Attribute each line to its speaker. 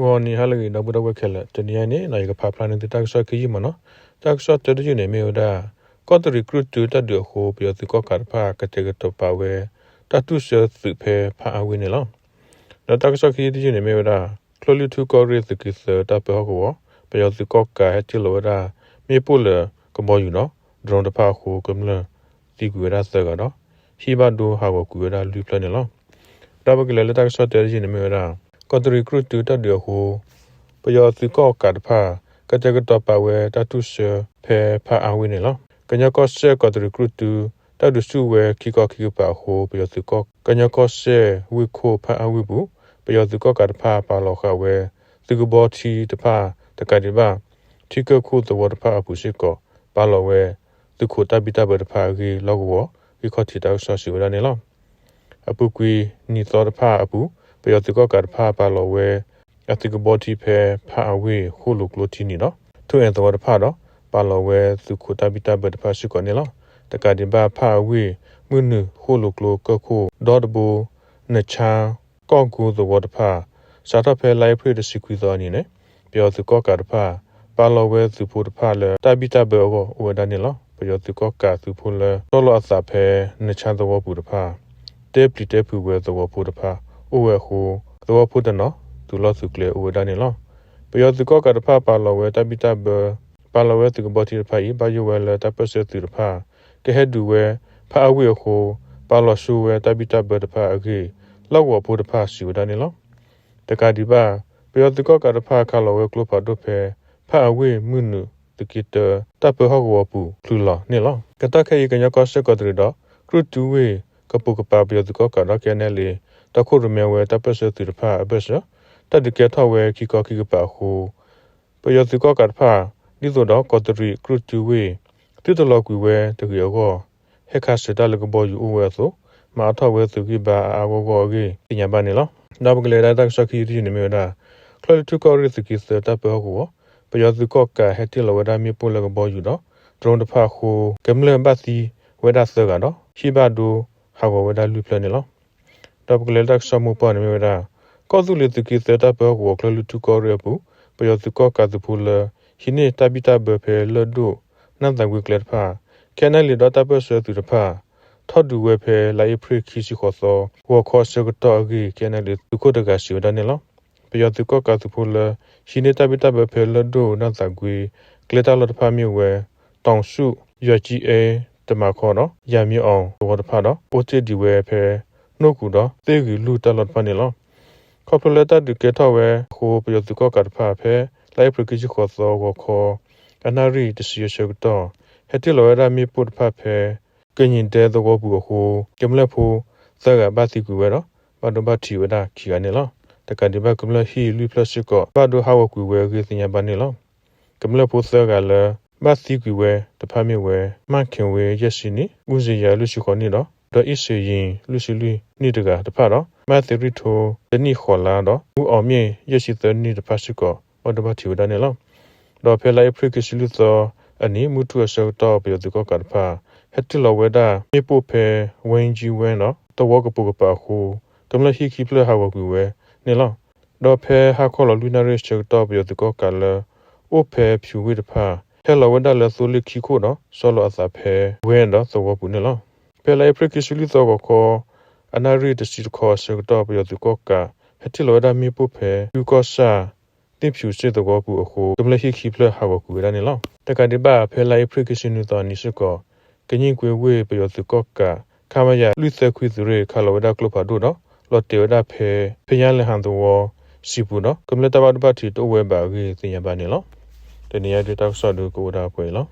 Speaker 1: ဝေါ်နီဟာလေနဘဒဝခဲလတနီယနေနိုင်ကဖာပလန်တတက်ဆော့ခီမနော်တက်ဆော့တတူနေမေဝဒါကောတရီကရုတူတဒဟိုပြောသူကောကာဖာကတဲ့ကတော့ပါဝဲတတူဆသူဖဲဖာအဝင်းနေလောနတက်ဆော့ခီတီနေမေဝဒါကလိုလီတူကောရီသကိစတပဟောပြောသူကောကာဟတီလောဒါမေပူလကမောယူနော်ဒရွန်တဖာဟိုကမလတီကူရဆကတော့ဟီဘဒိုဟာဝကူရလူပလနေလောဒါဘကလေတက်ဆော့တဲ့နေမေဝဒါ ကောတရီကရုတူတဒဟိုပယောသူကောကာဖာကတဲ့ကတော့ပါဝဲတတူဆဖဲဖာအဝင်းနေလောကညကောဆေကောတရီကရုတူတဒစုဝဲခီကောခီပါဟိုပယောသူကောကညကောဆေဝီခိုဖာအဝီဘူးပယောသူကောကတဖာပါလောခဝဲသူကဘောတီတဖာတကတိပါတီကခုသဝတဖာအပူရှိကောပါလောဝဲသူခုတပိတဘတဖာဂီလောကဝဝီခောတီတောက်ဆောရှိဝရနေလောအပူကွီနီသောတဖာအပူ ပယောသူကောကတဖာပါလောဝဲအတိကဘောတီဖဲဖာအဝေဟိုလိုကလိုတီနီနော်သူအန်သောတဖာတော့ပါလောဝဲသူခုတပိတဘတဖာရှိကောနေလောတကတိပါဖာအဝေမွနုဟိုလိုကလိုကခုဒေါ်ဒဘူနချာကောကူသဝတဖာစာတော့ဖဲလိုက်ဖရတစီကွီသောအနေနဲ့ပြောသူကောကတဖာပါလောဝဲသူဖို့တဖာလဲတပိတဘေအောဝဒနေလောပြောသူကောကသူဖို့လဲတော်လောအစာဖဲနချာသဝပူတဖာတေပလီတေဖူဝဲသဝဖို့တဖာ အိုဝဲဟိုသဝဖို့တနော်သူလောစုကလေဝဒနေလောပြောသူကောကတဖာပါလောဝဲတပိတဘေပါလောဝဲသူကဘောတီတဖာဤဘာယဝဲလဲတပစသူတဖာကဲဟဒူဝဲဖာအဝေဟိုပါလောရှူဝဲတပိတဘေတဖာအကေလောက်ဝဖို့တဖာစီဝဒနေလောတကဒီပါပြောသူကောကတဖာခလောဝဲကလဖာဒုဖဲဖာအဝေမွနုတကိတတပ်ပဟောဝပူဖလူလာနေလောကတခဲကညကောစကတရဒကရုတူဝေကပုကပပြောသူကောကရကဲနေလေ တခုရမဲဝဲတပ်ပစသူတဖာအပစတတကဲထောဝဲခီကောခီကပါဟိုပြောသူကောကတဖာဒီဆိုတော့ကောတရီကရုတူဝေတိတလောကွေဝဲတကီယောဟက်ခါစတလကဘောယူဝဲဆိုမာထောဝဲသူကိပါအာဝဂောဂေပညာပါနေလောနောက်ပကလေရတက်စခီတီနေမြဒါခလတူကောရစ်ကိစတပ်ပဟောပယောသူကောကဟက်တီလဝဒမီပိုလကဘောယူတော့ဒရုန်တဖာခုကမလဘတ်စီဝဒဆကတော့ရှိဘဒူဟာဝဝဒလူပလနေလော တော့ပကလေတက်စမှုပေါ်နေမြဒါကောသူလေသူကိစတပ်ပဟောခလတူကောရပူပယောသူကောကသူပူလဟိနေတပိတဘဖေလဒုနန်တဝိကလက်ဖာကဲနယ်လီတော့တပ်ပဆွေသူတဖာထော့ဒူဝဲဖဲလိုက်ဖရခီစီခေါ်သောဝခေါ်စကတော့အကြီးကဲနယ်လီသူကိုတကရှိဒနေလောပယောသူကောကသူပူလရှိနေတပိတဘဖေလဒုနန်တကွေကလက်တလတဖာမြို့ဝဲတောင်စုရွက်ကြီးအဲတမခေါ်တော့ရမြအောင်ဘောတဖာတော့ပိုချစ်ဒီဝဲဖဲ နှုတ်ကူတော့သေကြီးလူတလတ်ဖာနေလောခေါပလက်တဒကေထောဝဲခိုပယောသူကောကတဖာဖဲလိုက်ဖရခီစီခေါ်သောဝခေါ်အနာရီတစီရရှုတော့ဟက်တီလောရမီပုတ်ဖဖဲကညင်တဲသောဘူဟိုကမလဖိုသကဘာတိကူဝဲတော့ဘာဒဘတီဝဒခီကနေလောတကဒီဘကမလဟီလူပလစ်ကောဘာဒဟာဝကူဝဲခေစညာဘာနေလောကမလဖိုသကလည်း ဘာတိကူဝဲတဖာမြဝဲမခင်ဝဲရက်စီနီဦးစီရလူရှိခေါ်နေတော့ဒေါ်အစ်စီရင်လူရှိလူနိတကတဖာတော့မသရီထိုတနိခေါ်လာတော့ဦးအောင်မြင့်ရက်စီသနိတဖာရှိကောဘာဒဘတီဝဒနေလောတော့ဖဲလိုက်ဖရကစီလူသောအနီမူထုအစောတော့ပြောသူကကတဖာဟက်တလဝဲတာမြေပိုဖဲဝင်းဂျီဝဲနော်တဝကပုကပါခုကမလဟီခိပလဟာဝကူဝဲနေလောတော့ဖဲဟာခေါ်လူနာရစ်ချက်တော့ပြောသူကကလအိုဖဲဖြူဝိတဖာ ဟဲလဝဒါလဆိုလိခိခုနော်ဆောလအစာဖဲဝဲနော်သဝပူနေလောဖဲလိုက်ဖရကစီလူတော့ခေါ်အနာရီတစီခေါ်ချက်တော့ပြောသူကကဟက်တလဝဒါမြေပိုဖဲယူကောစာတင်ဖြူစစ်တော့ဘူးအခုကမလဟီခိပလဟာဝကူရနေလောတကတိပါဖဲလိုက်ဖရကစီနူတော်နိစကောကညင်ကွေဝေပယောစုကောကခမရလူစခွေသူရေခလဝဒကလဖာဒုနော်လော်တေဝဒဖေဖယန်လဟန်တော်စီပူနော်ကမလတဘတ်ဘတ်တီတိုဝဲပါကြီးတင်ရပါနေလော တနေရာတောက်ဆော့ဒူကိုဒါပွဲလော